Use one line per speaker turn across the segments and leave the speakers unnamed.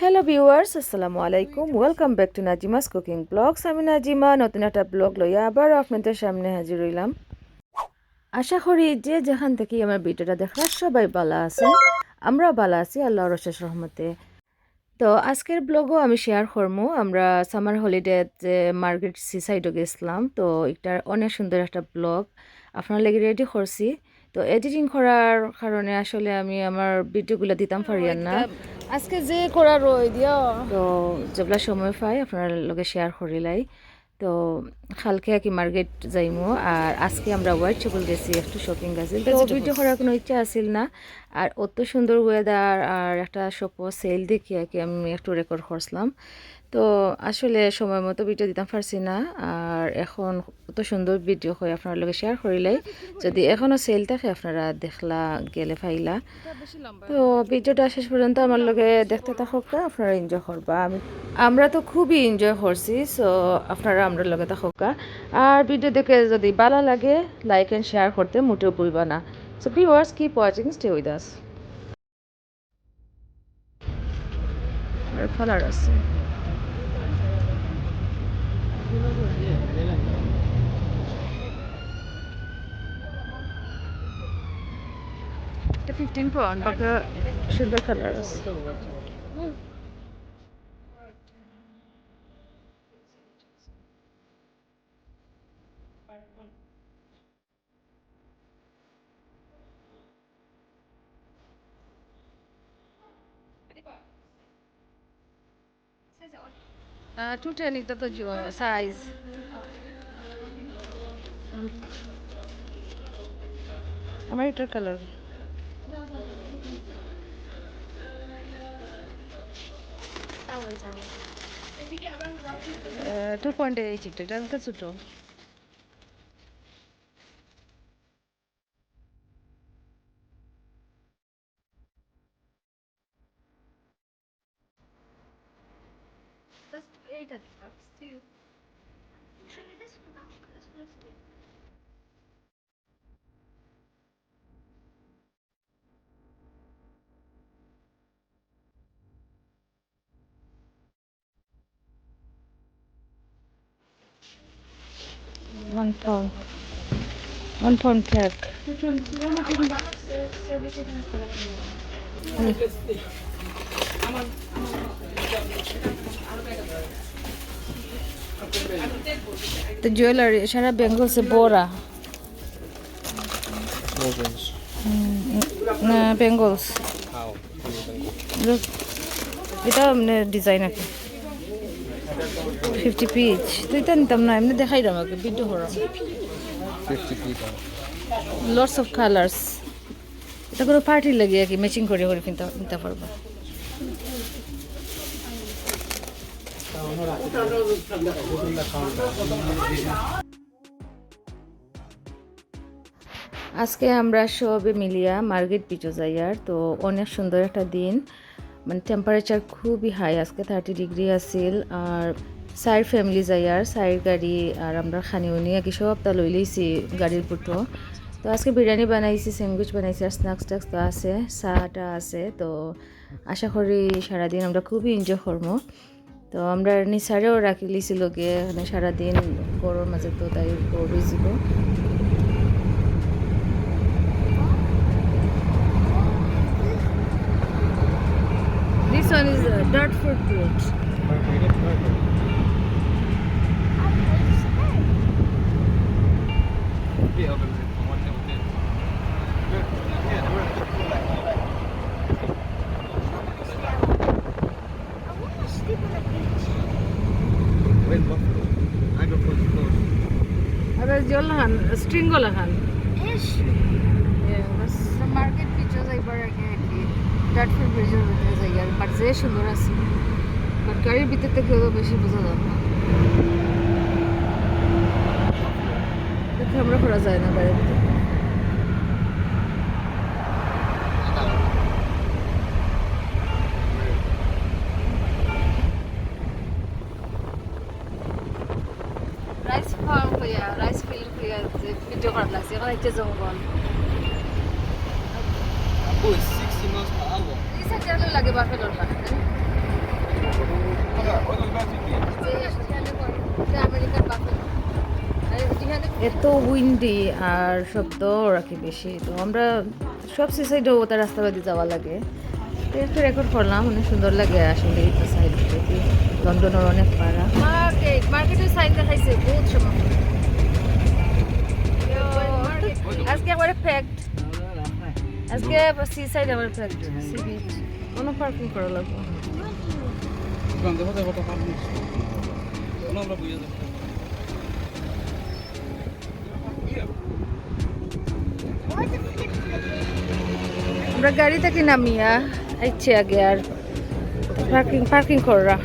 Hello viewers আসসালামু আলাইকুম welcome back to Nazima's cooking blogs আমি নাজিমা, নতুন একটা ব্লগ লইয়া আবার আপনাদের সামনে হাজির হইলাম। আশা করি যে যেখান থেকে আমার ভিডিওটা দেখার সবাই ভালো আছে আমরাও ভালো আছি আল্লাহ রশেষ রহমতে। তো আজকের ব্লগও আমি শেয়ার করব আমরা সামার হলিডে মার্কেট সি সাইডে গেছিলাম। তো এটার অনেক সুন্দর একটা ব্লগ আপনার লেগে রেডি করছি। তো এডিটিং করার কারণে আসলে আমি আমার ভিডিওগুলো দিতাম পারি না।
আজকে যে করা রই দিও।
তো যেগুলা সময় পাই আপনার লগে শেয়ার করিলাই তো কালকে কি মার্কেট যাইমু আর আজকে আমরা হোয়াইট চকল গেছি একটু শপিং গেছি। তো ভিডিও করার কোনো ইচ্ছা আছিল না। আর অত সুন্দর ওয়েদার আর একটা শপ সেল দেখি আর কি আমি একটু রেকর্ড করছিলাম। তো আসলে সময় মতো ভিডিও দিতাম পারছি না। আর এখন অত সুন্দর ভিডিও হয় আপনার লগে শেয়ার করিলাই যদি এখনও সেল থাকে আপনারা দেখলা, গেলে ফাইলা তো ভিডিওটা শেষ পর্যন্ত আমার লগে দেখতে থাকুক, আপনারা এনজয় করবা। আমি, আমরা তো খুবই এনজয় করছি সো আপনারা আমরা লগে থাকুক। আর ভিডিও দেখে যদি ভালো লাগে লাইক এন্ড শেয়ার করতে মোটেও ভুলবা না। So viewers keep watching stay with us আর আছে। এটা ফিফটিন পাউন্ড বাকি সুন্দর কালার আছে টু টেন এটা তো সাইজ আমার এটার কালার টু পয়েন্ট এইট এটা এটা ছোটো One pound. One pound cake. The jewelry, সারা বেঙ্গলসে
Organs.
না বেঙ্গলস। এটা মানে ডিজাইন আছে। ফিফটি পিচ তো এটা নিতাম না এমনি দেখাই আমাকে ভিডিও করাম
50
লটস অফ কালার্স এটা করে পার্টি লাগে আর কি ম্যাচিং করে করে কিনতে নিতে পারব। আজকে আমরা সবে মিলিয়া মার্কেট পিচো যাই আর, তো অনেক সুন্দর একটা দিন। মানে টেম্পারেচার খুবই হাই আজকে থার্টি ডিগ্রি আছিল। আর সাইর ফ্যামিলি যাই আর সাইড গাড়ি আর আমরা খানিও নিয়ে কি সবটা লই লইছি গাড়ির পুটো। তো আজকে বিরিয়ানি বানাইছি স্যান্ডউইচ বানাইছি আর স্ন্যাক্স ট্যাক্স তো আছে চাটা আছে। তো আশা করি সারাদিন আমরা খুবই এনজয় করব তো আমরা নিচারেও রাখি লিছিল গিয়ে মানে সারাদিন গরুর মাঝে তো তাই গরু ছিল This one is dirt fruit plate.
When buffalo. I go for the clothes.
Ada jol lahan, string go lahan.
ইস!
Yeah, bas
মার্কেট পিচো যাইবার আগে আর কি
dirt fruit plate এর ভিতরে যাই আর বাট যে সুন্দর আছে। বাট গাড়ির ভিতর থেকে তো বেশি বোঝা যায় না। ক্যামেরা করা যায় না গাড়ির লাগছে এখন হচ্ছে জঙ্গল
Oh, it's 60 miles per hour.
This
সাইডে লাগে বাফেলো এত উইন্ডি আর শব্দ রাখি বেশি? তো আমরা সব সাইডেও ওটা রাস্তাবাদি যাওয়া লাগে। তো একটু রেকর্ড করলাম অনেক সুন্দর লাগে আসলে এই সাইড থেকে। লন্ডনের অনেক পাড়া। মার্কেট মার্কেটের সাইড দেখাইছে বহুত সময় আজকে একবারে ফ্যাক্ট আজকে সি সাইড আমার ফ্যাক্ট সি বিচ কোনো পার্কিং করা লাগবে আমরা গাড়ি থেকে নামিয়া আইছে আগে আর পার্কিং পার্কিং করা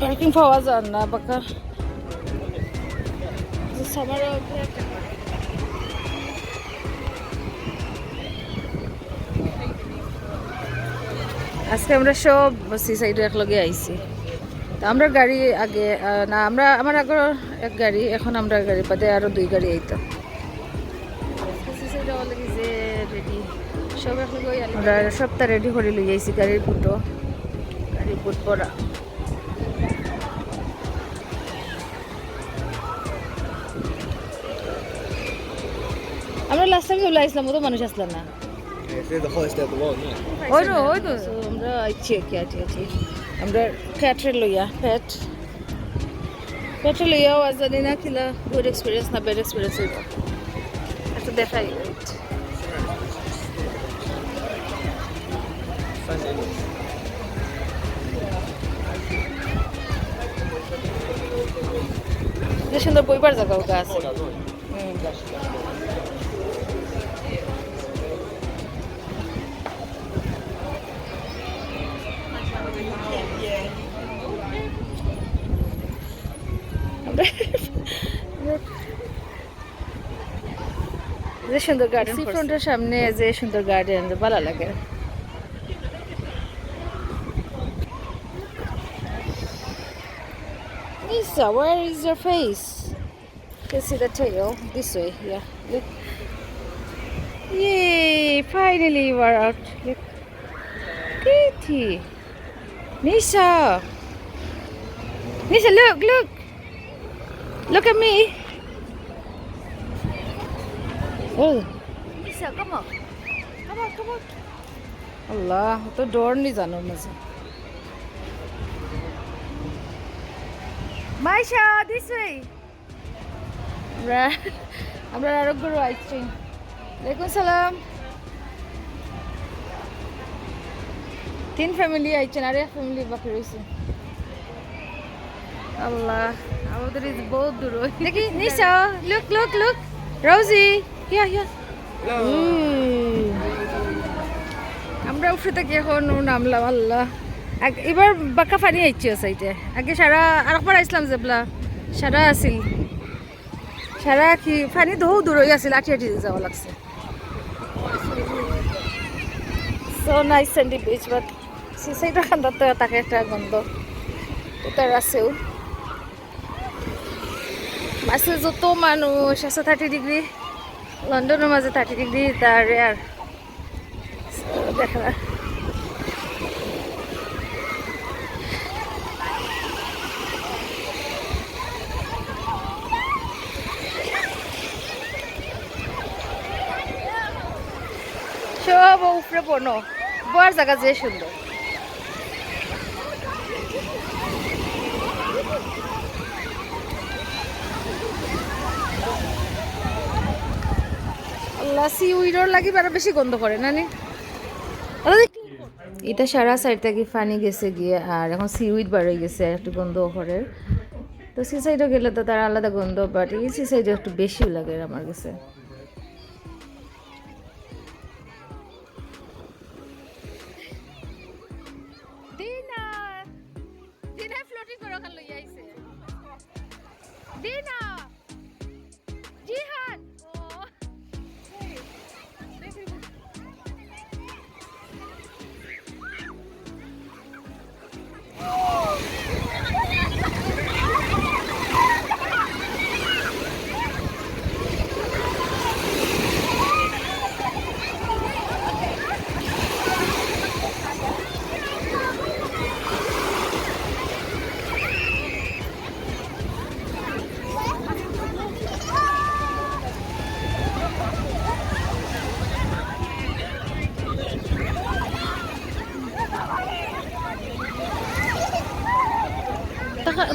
পার্কিং পাওয়া যান না বাকা। সামার আজকে আমরা সব সি সাইডে একলগে আইছি। তো আমরা গাড়ি আগে না আমরা আমার আগে এক গাড়ি এখন আমরা গাড়ি পাতে আরও দুই গাড়ি আইতো। আমরা সবটা রেডি করে লই যাইছি গাড়ির ফুটো গাড়ির ফুট পরা।
World, yeah.
ওই তো ওই তো আমরা আছি আমরা ফ্যাটরে লইয়া ফ্যাট ফ্যাটরে লইয়াও আজ জানি না কিলা গুড এক্সপিরিয়েন্স না ব্যাড এক্সপিরিয়েন্স হইব। একটা দেখাই। wait. সুন্দর বইবার জায়গা ওটা আছে। সুন্দর গার্ডেন সি ফ্রন্টের সামনে যে সুন্দর গার্ডেন ভালো লাগে Lisa, where is your face? Can see the tail this way. Yeah, look. Yay! Finally, you are out. Look, Kitty. Nisa. Nisa, look, look. Look at me. Oh. Nisa, come on. Come on, come on. আল্লাহ তো ডর নি জানো মাঝে Maisha this way আমরা আমরা আরোগ্য আইছি ওয়ালাইকুম সালাম তিন ফ্যামিলি আইছেন আর এক ফ্যামিলি বাকি রয়েছে আল্লাহ আমাদের বহুত দূর দেখি নিশা লুক লুক লুক রোজি ইয়া ইয়া আমরা উঠে থাকি এখন নামলাম, আল্লাহ। এবার বাঁকা পানি আইছি সাইডে আগে সারা, আরেকবার আইসলাম যেবলা সারা আছিল। সারা কি পানি বহু দূর হয়ে আছিল, আঠি আঠি যাওয়া লাগছে। So nice sandy beach but সুইসাইডের খান্দার তো তাকে একটা গন্ধ। ওটার আছেও। মাসে যত মানুষ আছে থার্টি ডিগ্রি লন্ডনের মাঝে থার্টি ডিগ্রি তার আর দেখা সব উপরে পড়নো বয়ার জায়গা যে সুন্দর। আল্লাহ সি উইডর লাগি আরও বেশি গন্ধ করে, না নি? এটা সারা সাইড থেকে পানি গেছে গিয়ে, আর এখন সি উইড হয়ে গেছে একটু গন্ধ করে। তো সি সাইডও গেলে তো তার আলাদা গন্ধ বাট এই সি সাইডে একটু বেশি লাগে আমার কাছে।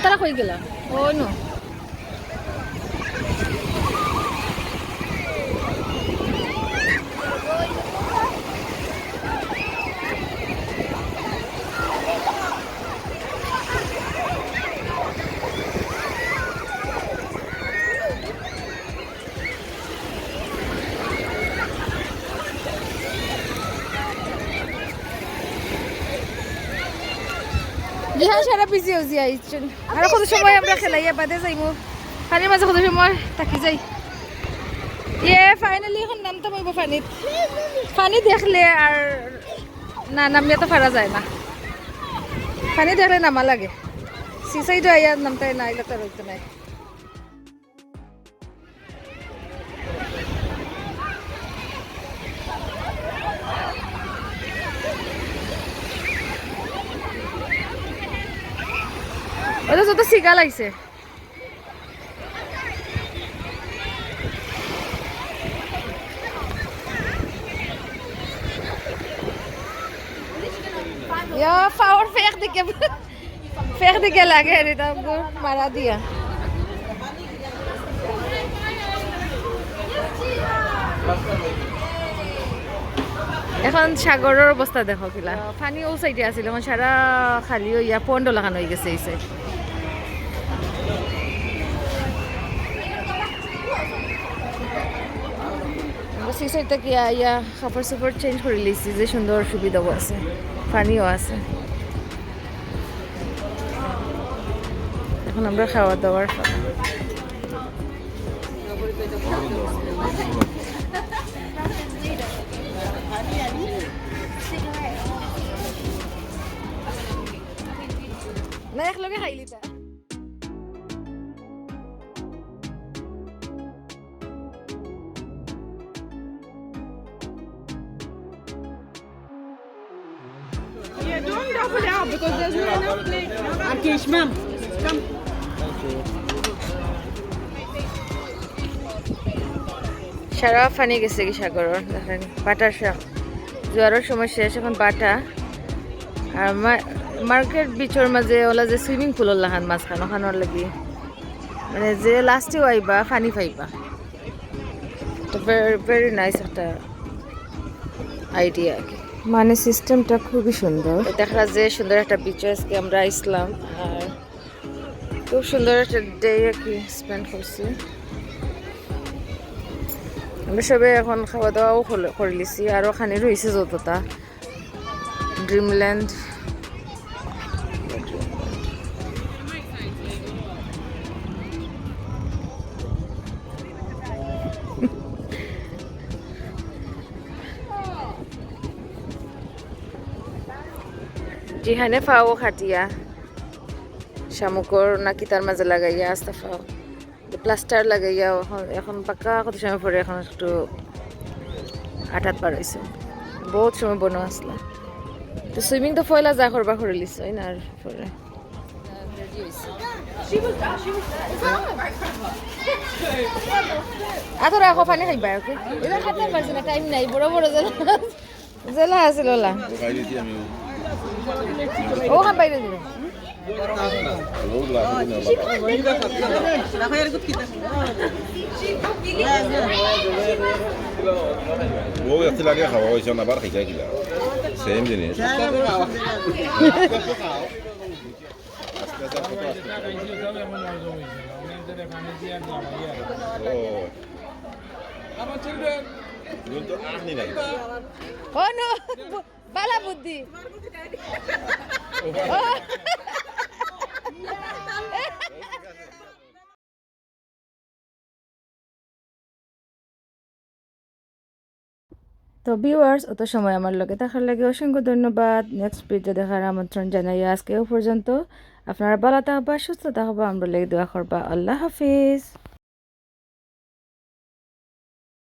তারা কই গেল? Oh no. বিহা সারা পিজি হজি আইছেন আর কত সময় আমরা খেলাইয়া বাদে যাইমু। পানির মাঝে কত সময় থাকি যাই ইয়ে ফাইনালি এখন নামতে পারব পানিত পানি দেখলে আর না নামলে তো ফারা যায় না। পানি দেখলে নামা লাগে সিসাইডো আইয়া নামতে না আইলে তো রইতে নাই। ওটা যত সিগা লাগছে। Ja, power vecht ik heb. Vecht ik দিয়া। এখন সাগরের অবস্থা দেখো কিলা। পানি ও সাইডে আছিল এখন সারা খালি ইয়া পন্ড লাগানো হয়ে গেছে সেই সাইডটা কি ইয়া কাপড় চাপড় চেঞ্জ করে লিছি যে সুন্দর সুবিধাও আছে পানিও আছে এখন আমরা খাওয়া দাওয়ার। না, একলগে খাইলি তা সারা ফানি গেছে কি সাগরের দেখেন বাটার সাপ জোয়ারের সময় শেষ এখন বাটা। আর মার্কেট বিচর মাঝে ওলা যে সুইমিং পুলের লাহান মাঝখান ওখানোর লাগি। মানে যে লাস্টেও আইবা ফানি পাইবা ভেরি নাইস একটা আইডিয়া আর কি মানে সিস্টেমটা খুবই সুন্দর। দেখা যে সুন্দর একটা বিচে আজকে আমরা আসলাম। আর খুব সুন্দর একটা ডে আর কি স্পেন্ড করছি। আমরা সবে এখন খাওয়া দাওয়াও করে লিছি আরও খানি রয়েছে যতটা। ড্রিমল্যান্ড যেখানে ফাও খাটিয়া। শামুকর নাকি তার মাঝে লাগাইয়া আস্তা ফাও প্লাস্টার লাগাইয়া এখন এখন পাক্কা কত সময় পরে এখন একটু আঠাত পার হয়েছে বহুত সময় বনো আসলা তো সুইমিং তো ফয়লা যা করবা করে লিছ না আর পরে এত রাখো পানি খাইবা ওকে এটা খাতে পারছি না টাইম নাই বড় বড় জেলা জেলা আছিল ও খান বাইরে দিলে
ও এত লাগে খাওয়া হয়েছে আবার খাইতে কিলা সেম জিনিস
বালা বুদ্ধি। তো ভিউয়ার্স অত সময় আমার লগে দেখার লাগে অসংখ্য ধন্যবাদ। নেক্সট ভিডিও দেখার আমন্ত্রণ জানাই আজকেও পর্যন্ত। আপনারা ভালো থাকবা, সুস্থ থাকবা, আমরা লেগে দোয়া করবা। আল্লাহ হাফিজ।